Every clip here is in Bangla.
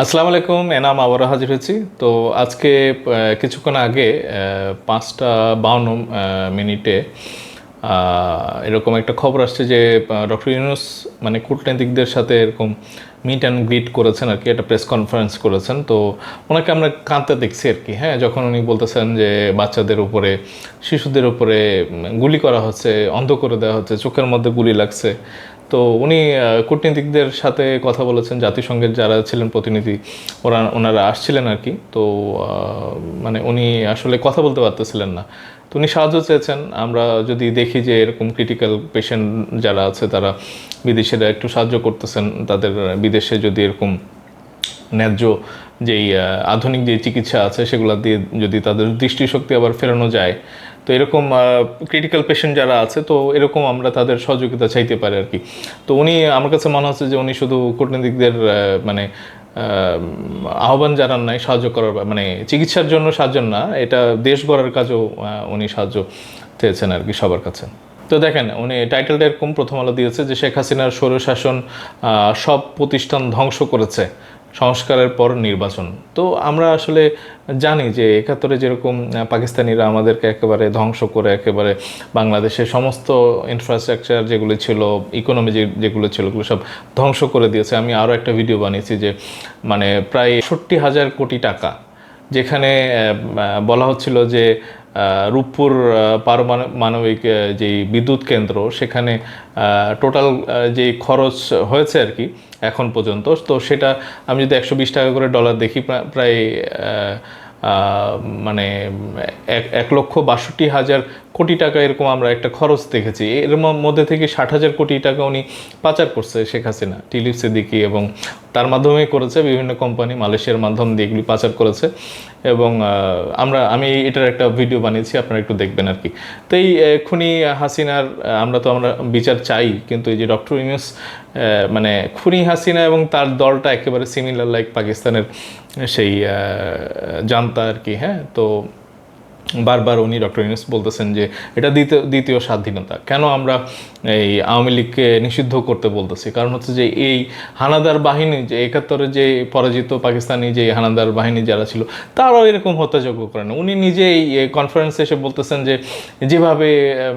আসসালামু আলাইকুম, এনাম আবারও হাজির হয়েছি। তো আজকে কিছুক্ষণ আগে পাঁচটা বাউন্ন মিনিটে এরকম একটা খবর আসছে যে ডক্টর ইউনুস মানে কূটনীতিকদের সাথে এরকম মিট অ্যান্ড গ্রিট করেছেন আর কি, একটা প্রেস কনফারেন্স করেছেন। তো ওনাকে আমরা কাঁদতে দেখছি আর কি হ্যাঁ? যখন উনি বলতেছেন যে, বাচ্চাদের উপরে, শিশুদের উপরে গুলি করা হচ্ছে, অন্ধ করে দেওয়া হচ্ছে, চোখের মধ্যে গুলি লাগছে তো উনি কূটনীতিকদের সাথে কথা বলেছেন, জাতিসংঘের যারা ছিলেন প্রতিনিধি, ওরা, ওনারা আসছিলেন আর কি। তো মানে উনি আসলে কথা বলতে পারতেছিলেন না। তো উনি সাহায্য চেয়েছেন। আমরা যদি দেখি যে এরকম ক্রিটিক্যাল পেশেন্ট যারা আছে, তারা বিদেশিরা একটু সাহায্য করতেছেন। তাদের বিদেশে যদি এরকম ন্যায্য যেই আধুনিক যে চিকিৎসা আছে, সেগুলো দিয়ে যদি তাদের দৃষ্টিশক্তি আবার ফেরানো যায় তো এরকম ক্রিটিক্যাল পেশেন্ট যারা আছে, তো এরকম আমরা তাদের সহযোগিতা চাইতে পারি আর কি। তো উনি, আমার কাছে মনে হচ্ছে যে উনি শুধু কূটনীতিকদের মানে আহ্বান জানান নাই, সাহায্য করার মানে চিকিৎসার জন্য সাহায্য না, এটা দেশ গড়ার কাজেও উনি সাহায্য চেয়েছেন আর কি সবার কাছে। তো দেখেন, উনি টাইটেলটা এরকম প্রথম আলো দিয়েছে যে শেখ হাসিনার স্বৈরশাসন সব প্রতিষ্ঠান ধ্বংস করেছে। সংস্কারের পর নির্বাচন। তো আমরা আসলে জানি যে একাত্তরে যেরকম পাকিস্তানিরা আমাদেরকে একেবারে ধ্বংস করে একেবারে বাংলাদেশের সমস্ত ইনফ্রাস্ট্রাকচার যেগুলো ছিল ইকোনমি যেগুলো ছিল ওগুলো সব ধ্বংস করে দিয়েছে। আমি আরও একটা ভিডিও বানিয়েছি যে মানে প্রায় ষট্টি হাজার কোটি টাকা, যেখানে বলা হচ্ছিল যে রূপপুর পারমাণবিক যে বিদ্যুৎ কেন্দ্র, সেখানে টোটাল যে খরচ হয়েছে আর কি এখন পর্যন্ত, তো সেটা আমি যদি একশো বিশ টাকা করে ডলার দেখি, প্রা- প্রায় মানে এক লক্ষ বাষট্টি হাজার কোটি টাকা এরকম আমরা একটা খরচ দেখেছি। এর মধ্যে থেকে ষাট হাজার কোটি টাকা উনি পাচার করছে শেখ হাসিনা, টিলিপ সিদ্দিকি এবং তার মাধ্যমেই করেছে, বিভিন্ন কোম্পানি মালয়েশিয়ার মাধ্যম দিয়ে এগুলি পাচার করেছে এবং আমরা, আমি এটার একটা ভিডিও বানিয়েছি, আপনারা একটু দেখবেন আর কি। তো এই খুনি হাসিনার আমরা তো আমরা বিচার চাই, কিন্তু এই যে ডক্টর ইউনুস মানে খুনি হাসিনা এবং তার দলটা একেবারে সিমিলার লাইক পাকিস্তানের সেই জানতা আর কি হ্যাঁ? তো বারবার উনি ডক্টর ইউনুস বলতেছেন যে এটা দ্বিতীয় দ্বিতীয় স্বাধীনতা। কেন আমরা এই আওয়ামী লীগকে নিষিদ্ধ করতে বলতেছি? কারণ হচ্ছে যে এই হানাদার বাহিনী, যে একাত্তরে যে পরাজিত পাকিস্তানি যে হানাদার বাহিনী যারা ছিল, তারাও এরকম হত্যাযজ্ঞ করেন। উনি নিজেই কনফারেন্সে এসে বলতেছেন যে যেভাবে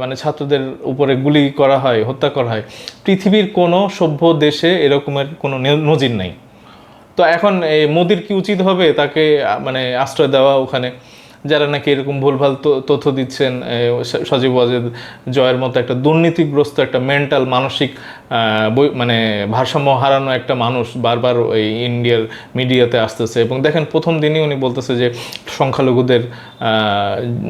মানে ছাত্রদের উপরে গুলি করা হয়, হত্যা করা হয়, পৃথিবীর কোনো সভ্য দেশে এরকমের কোনো নজির নাই। তো এখন এই মোদির কি উচিত হবে? তাকে মানে আশ্রয় দেওয়া ওখানে? যারা নাকি এরকম ভুলভাল তথ্য দিচ্ছেন সজীব ওয়াজেদ জয়ের মতো একটা দুর্নীতিগ্রস্ত একটা মেন্টাল মানসিক মানে ভারসাম্য হারানো একটা মানুষ বারবার এই ইন্ডিয়ার মিডিয়াতে আসতেছে। এবং দেখেন প্রথম দিনই উনি বলতেছে যে সংখ্যালঘুদের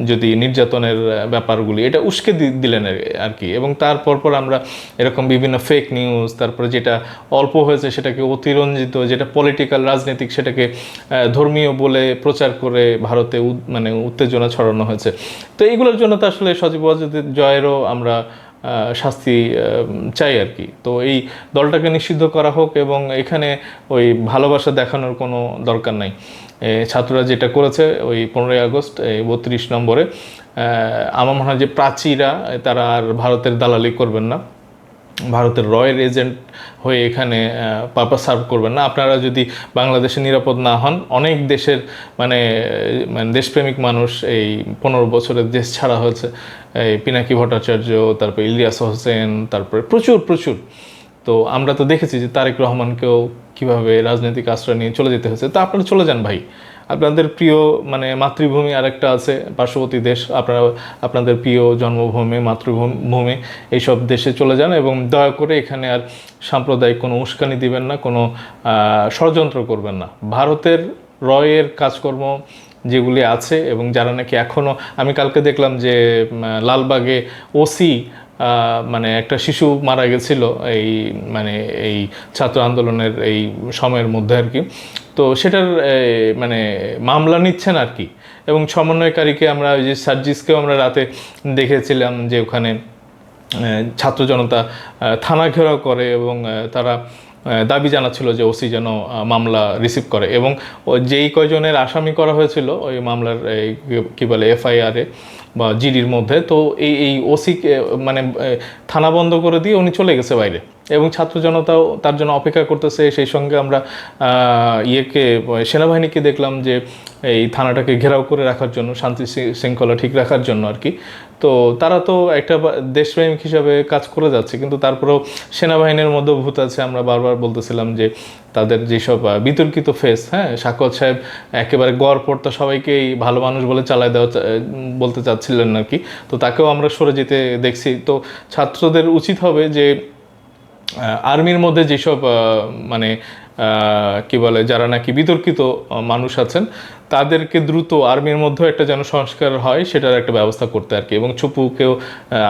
যদি নির্যাতনের ব্যাপারগুলি, এটা উস্কে দিলেন আর- কি। এবং তারপর পর আমরা এরকম বিভিন্ন ফেক নিউজ তারপরে যেটা অল্প হয়েছে সেটাকে অতিরঞ্জিত, যেটা পলিটিক্যাল রাজনৈতিক, সেটাকে ধর্মীয় বলে প্রচার করে ভারতে উদ- মানে উত্তেজনা ছড়ানো হয়েছে। তো এইগুলোর জন্য তো আসলে সজীব জয়েরও আমরা শাস্তি চাই আর কি। তো এই দলটাকে নিষিদ্ধ করা হোক এবং এখানে ওই ভালোবাসা দেখানোর কোনো দরকার নাই। ছাত্ররা যেটা করেছে ওই পনেরোই আগস্ট বত্রিশ নম্বরে আমার মনে হয় যে প্রাচীরা, তারা আর ভারতের দালালি করবেন না। ভারতের রয়্যাল এজেন্ট হয়ে এখানে পারপাস সার্ভ করবেন না। আপনারা যদি বাংলাদেশে নিরাপদ না হন, অনেক দেশের মানে মানে দেশপ্রেমিক মানুষ এই পনেরো বছরের দেশ ছাড়া হয়েছে। এই পিনাকি ভট্টাচার্য, তারপর ইলিয়াস হোসেন, তারপরে প্রচুর প্রচুর। তো আমরা তো দেখেছি যে তারেক রহমানকেও কীভাবে রাজনৈতিক আশ্রয় নিয়ে চলে যেতে হয়েছে। তো আপনারা চলে যান ভাই। আপনাদের প্রিয় মানে মাতৃভূমি আরেকটা আছে, পার্শ্ববর্তী দেশ। আপনারা, আপনাদের প্রিয় জন্মভূমি, মাতৃভূমি এইসব দেশে চলে যান এবং দয়া করে এখানে আর সাম্প্রদায়িক কোনো উস্কানি দিবেন না, কোনো ষড়যন্ত্র করবেন না। ভারতের রয়ের কাজকর্ম যেগুলি আছে এবং যারা নাকি এখনও আমি কালকে দেখলাম যে লালবাগে ওসি মানে একটা শিশু মারা গেছিল, এই মানে এই ছাত্র আন্দোলনের এই সময়ের মধ্যে আর কি। তো সেটার মানে মামলা নিচ্ছেন আর কি। এবং সমন্বয়কারীকে আমরা ওই যে সার্জিসকেও আমরা রাতে দেখেছিলাম যে ওখানে ছাত্র জনতা থানা ঘেরাও করে এবং তারা দাবি জানাচ্ছিল যে ওসি যেন মামলা রিসিভ করে। এবং যেই কয়জনের আসামি করা হয়েছিল, ওই মামলার কি বলে, এফআইআরে বা জিডির মধ্যে, তো এই এই ওসি মানে থানা বন্ধ করে দিয়ে উনি চলে গেছে বাইরে। এবং ছাত্র জনতাও তার জন্য অপেক্ষা করতেছে। সেই সঙ্গে আমরা ইয়েকে, সেনাবাহিনীকে দেখলাম যে এই থানাটাকে ঘেরাও করে রাখার জন্য, শান্তি শৃঙ্খলা ঠিক রাখার জন্য আর কি। তো তারা তো একটা দেশপ্রেমিক হিসাবে কাজ করে যাচ্ছে, কিন্তু তারপরেও সেনাবাহিনীর মধ্যে ভূত আছে। আমরা বারবার বলতেছিলাম যে তাদের যেসব বিতর্কিত ফেস হ্যাঁ সাকত সাহেব একেবারে গড় পড়তা সবাইকেই ভালো মানুষ বলে চালায় দেওয়া বলতে চাচ্ছিলেন আর কি। তো তাকেও আমরা সরে যেতে দেখছি। তো ছাত্রদের উচিত হবে যে আর্মির মধ্যে যেসব মানে কি বলে, যারা নাকি বিতর্কিত মানুষ আছেন, তাদেরকে দ্রুত আর্মির মধ্যে একটা যেন সংস্কার হয়, সেটার একটা ব্যবস্থা করতে আর কি। এবং চুপুকেও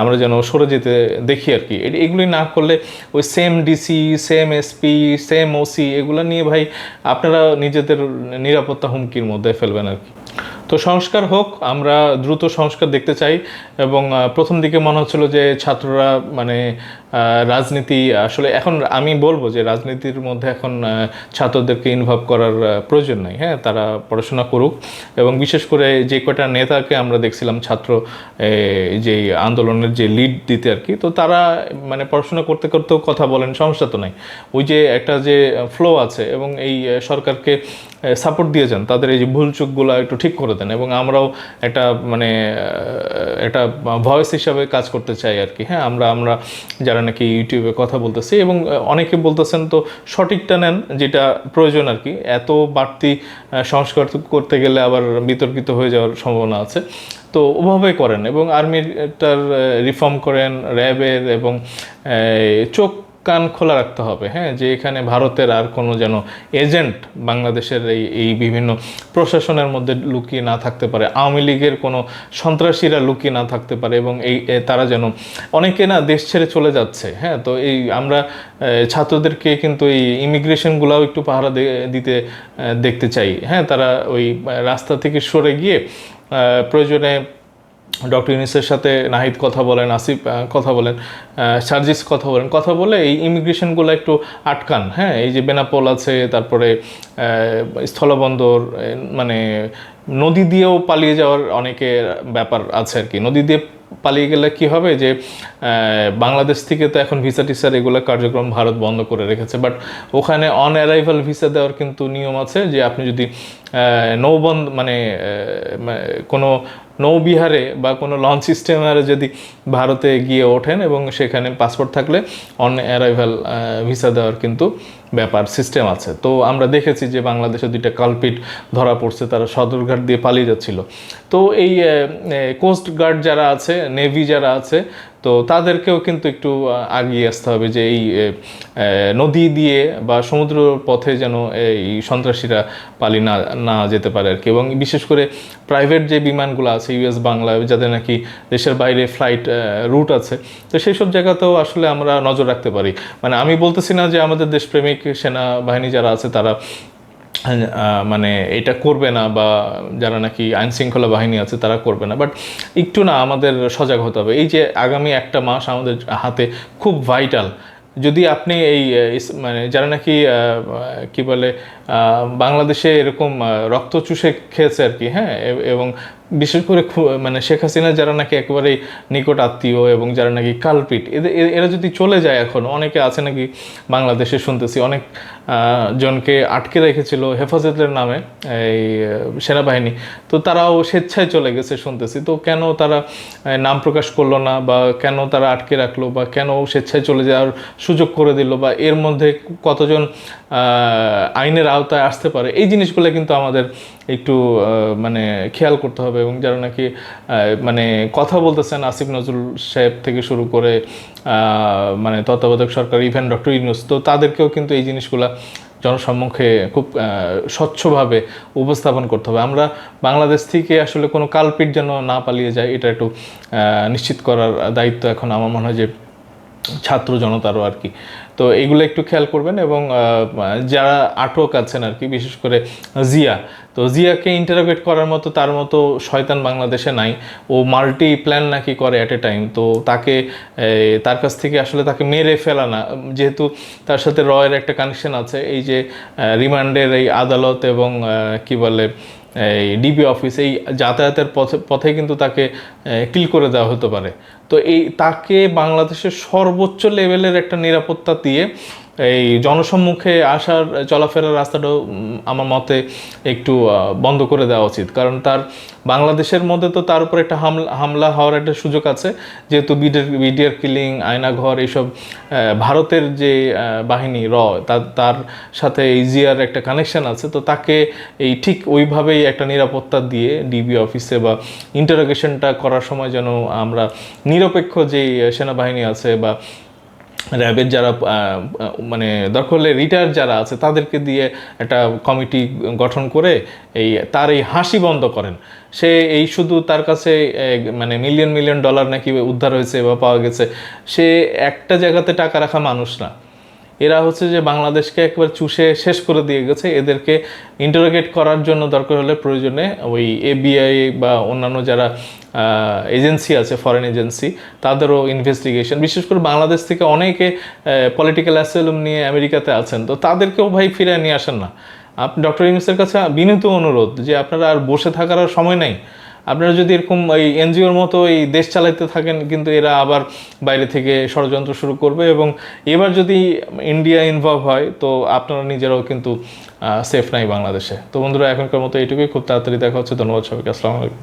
আমরা যেন সরে যেতে দেখি আর কি। এগুলি না করলে ওই same DC same SP same OC এগুলো নিয়ে ভাই আপনারা নিজেদের নিরাপত্তা হুমকির মধ্যে ফেলবেন আর কি। তো সংস্কার হোক, আমরা দ্রুত সংস্কার দেখতে চাই এবং প্রথম দিকে মনে হচ্ছিল যে ছাত্ররা মানে রাজনীতি, আসলে এখন আমি বলব যে রাজনীতির মধ্যে এখন ছাত্রদেরকে ইনভলভ করার প্রয়োজন নেই হ্যাঁ? তারা পড়াশোনা করুক এবং বিশেষ করে যে কটা নেতাকে আমরা দেখছিলাম, ছাত্র যে আন্দোলনের যে লিড দিতে আর কি, তো তারা মানে পড়াশোনা করতে করতেও কথা বলেন, সমস্যা তো নাই। ওই যে একটা যে ফ্লো আছে এবং এই সরকারকে সাপোর্ট দিয়ে যান, তাদের এই যে ভুল চুকগুলো একটু ঠিক করে দেন এবং আমরাও একটা মানে একটা ভয়েস হিসাবে কাজ করতে চাই আর কি হ্যাঁ আমরা আমরা যারা নাকি ইউটিউবে কথা বলতেছি এবং অনেকে বলতেছেন তো সঠিকটা নেন যেটা প্রয়োজন আর কি এত বাড়তি সংস্কার করতে গেলে আবার বিতর্কিত হয়ে যাওয়ার সম্ভাবনা আছে। তো ওভাবে করেন এবং আর্মিটার রিফর্ম করেন, র্যাবের এবং চোখ কান খোলা রাখতে হবে হ্যাঁ? যে এখানে ভারতের আর কোনো যেন এজেন্ট বাংলাদেশের এই এই বিভিন্ন প্রশাসনের মধ্যে লুকিয়ে না থাকতে পারে, আওয়ামী লীগের কোনো সন্ত্রাসীরা লুকিয়ে না থাকতে পারে এবং এই তারা যেন অনেকে না দেশ ছেড়ে চলে যাচ্ছে হ্যাঁ? তো এই আমরা ছাত্রদেরকে কিন্তু এই ইমিগ্রেশনগুলোও একটু পাহারা দিতে দেখতে চাই হ্যাঁ? তারা ওই রাস্তা থেকে সরে গিয়ে প্রয়োজনে ডক্টর ইউনিসের সাথে নাহিদ কথা বলেন, আসিফ কথা বলেন সার্জিস কথা বলেন, কথা বলে এই ইমিগ্রেশনগুলো একটু আটকান হ্যাঁ? এই যে বেনাপোল আছে, তারপরে স্থলবন্দর মানে নদী দিয়েও পালিয়ে যাওয়ার অনেকের ব্যাপার আছে আর কি। নদী দিয়ে পালিয়ে গেলে কি হবে যে বাংলাদেশ থেকে তো এখন ভিসা টিসার এগুলো কার্যক্রম ভারত বন্ধ করে রেখেছে বাট ওখানে অন অ্যারাইভাল ভিসা দেওয়ার কিন্তু নিয়ম আছে যে, আপনি যদি নৌবন্ধ মানে কোনো নৌবিহারে বা কোনো লঞ্চ সিস্টেমারে যদি ভারতে গিয়ে ওঠেন এবং সেখানে পাসপোর্ট থাকলে অন অ্যারাইভাল ভিসা দেওয়ার কিন্তু ব্যাপার সিস্টেম আছে। তো আমরা দেখেছি যে বাংলাদেশে দুইটা কালপিট ধরা পড়ছে, তারা সদরঘাট দিয়ে পালিয়ে যাচ্ছিল। তো এই কোস্ট গার্ড যারা আছে নেভি যারা আছে তো তাদেরকেও কিন্তু একটু আগিয়ে আসতে হবে যে এই নদী দিয়ে বা সমুদ্র পথে যেন এই সন্ত্রাসীরা পালি না না যেতে পারে আর কি। এবং বিশেষ করে প্রাইভেট যে বিমানগুলো আছে ইউএস বাংলা, যাদের নাকি দেশের বাইরে ফ্লাইট রুট আছে, তো সেই সব জায়গাতেও আসলে আমরা নজর রাখতে পারি। মানে আমি বলতেছি না যে আমাদের দেশপ্রেমিক সেনাবাহিনী যারা আছে তারা মানে এটা করবে না বা যারা নাকি আইন শৃঙ্খলা বাহিনী আছে তারা করবে না। বাট একটু না আমাদের সজাগ হতে হবে। এই যে আগামী একটা মাস আমাদের হাতে খুব ভাইটাল যদি আপনি এই মানে যারা নাকি কি বলে বাংলাদেশে এরকম রক্ত চুষে খেয়েছে আর কি হ্যাঁ এবং বিশেষ করে মানে শেখ হাসিনা যারা নাকি একেবারেই নিকট আত্মীয় এবং যারা নাকি কালপিট, এদের এরা যদি চলে যায় এখন, অনেকে আছে নাকি বাংলাদেশে শুনতেছি, অনেক জনকে আটকে রেখেছিল হেফাজতের নামে এই সেনাবাহিনী। তো তারাও স্বেচ্ছায় চলে গেছে শুনতেছি। তো কেন তারা নাম প্রকাশ করল না বা কেন তারা আটকে রাখল বা কেন স্বেচ্ছায় চলে যাওয়ার সুযোগ করে দিল বা এর মধ্যে কতজন আইনের আওতায় আসতে পারে? এই জিনিসগুলো কিন্তু আমাদের একটু মানে খেয়াল করতে হবে এবং যারা নাকি মানে কথা বলতেছেন আসিফ নজরুল সাহেব থেকে শুরু করে মানে তত্ত্বাবধায়ক সরকার ইভেন ডক্টর ইউনুস, তো তাদেরকেও কিন্তু এই জিনিসগুলা জনসম্মুখে খুব স্বচ্ছভাবে উপস্থাপন করতে হবে। আমরা বাংলাদেশ থেকে আসলে কোনো কালপিট যেন না পালিয়ে যায়, এটা একটু নিশ্চিত করার দায়িত্ব এখন আমার মনে হয় যে ছাত্র জনতারও আর কি। তো এগুলো একটু খেয়াল করবেন এবং যারা আটক আছেন আর কি, বিশেষ করে জিয়া, তো জিয়াকে ইন্টারোগেট করার মতো তার মতো শয়তান বাংলাদেশে নাই। ও মাল্টি প্ল্যান নাকি করে অ্যাট এ টাইম তো তাকে তার কাছ থেকে আসলে তাকে মেরে ফেলা না। যেহেতু তার সাথে রয়ের একটা কানেকশন আছে, এই যে রিমান্ডের এই আদালত এবং কি বলে, এই ডিবি অফিস এই যাতায়াতের পথে পথে কিন্তু তাকে কিল করে দেওয়া হতে পারে। তো এই তাকে বাংলাদেশের সর্বোচ্চ লেভেলের একটা নিরাপত্তা দিয়ে এই জনসম্মুখে আসার, চলাফেরার রাস্তাটাও আমার মতে একটু বন্ধ করে দেওয়া উচিত। কারণ তার বাংলাদেশের মধ্যে তো তার উপর একটা হামলা হামলা হওয়ার একটা সুযোগ আছে। যেহেতু বিডিআর বিডিআর কিলিং, আয়নাঘর এইসব ভারতের যে বাহিনী র তার তার সাথে ইজিয়ার একটা কানেকশন আছে। তো তাকে এই ঠিক ওইভাবেই একটা নিরাপত্তা দিয়ে ডিবি অফিসে বা ইন্টারোগেশনটা করার সময় যেন আমরা নিরপেক্ষ যে সেনাবাহিনী আছে বা র্যাবের যারা মানে হলে রিটায়ার যারা আছে, তাদেরকে দিয়ে একটা কমিটি গঠন করে এই, তার এই হাসি বন্ধ করেন। সে এই শুধু তার কাছে মানে মিলিয়ন মিলিয়ন ডলার নাকি উদ্ধার হয়েছে বা পাওয়া গেছে, সে একটা জায়গাতে টাকা রাখা মানুষ না। এরা হচ্ছে যে বাংলাদেশকে একবার চুষে শেষ করে দিয়ে গেছে। এদেরকে ইন্টারোগেট করার জন্য দরকার হলে প্রয়োজনে ওই এবিআই বা অন্যান্য যারা এজেন্সি আছে ফরেন এজেন্সি তাদেরও ইনভেস্টিগেশন বিশেষ করে বাংলাদেশ থেকে অনেকে পলিটিক্যাল অ্যাসেলুম নিয়ে আমেরিকাতে আছেন। তো তাদেরকেও ভাই ফিরে নিয়ে আসেন না। আপনি ডক্টর ইউনুসের কাছে বিনীত অনুরোধ যে আপনারা আর বসে থাকার আর সময় নেই। আপনারা যদি এরকম এই এনজিওর মতো এই দেশ চালাইতে থাকেন, কিন্তু এরা আবার বাইরে থেকে ষড়যন্ত্র শুরু করবে এবং এবার যদি ইন্ডিয়া ইনভলভ হয়, তো আপনারা নিজেরাও কিন্তু সেফ নাই বাংলাদেশে। তো বন্ধুরা, এখনকার মতো এইটুকুই। খুব তাড়াতাড়ি দেখা হচ্ছে। ধন্যবাদ সবাইকে। আসসালামু আলাইকুম।